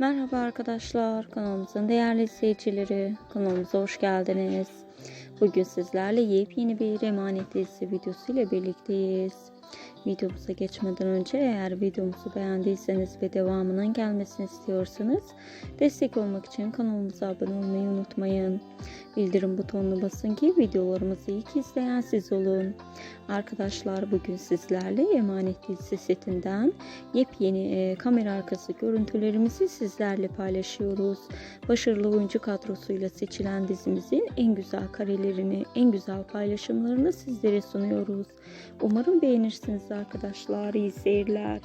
Merhaba arkadaşlar, kanalımızın değerli izleyicileri, kanalımıza hoş geldiniz. Bugün sizlerle yepyeni bir emanet dizisi videosu ile birlikteyiz. Videomuza geçmeden önce eğer videomuzu beğendiyseniz ve devamının gelmesini istiyorsanız destek olmak için kanalımıza abone olmayı unutmayın. Bildirim butonuna basın ki videolarımızı ilk izleyen siz olun. Arkadaşlar bugün sizlerle Emanet dizisi setinden yepyeni e, kamera arkası görüntülerimizi sizlerle paylaşıyoruz. Başarılı oyuncu kadrosuyla seçilen dizimizin en güzel karelerini, en güzel paylaşımlarını sizlere sunuyoruz. Umarım beğenirsiniz arkadaşlar. İyi seyirler.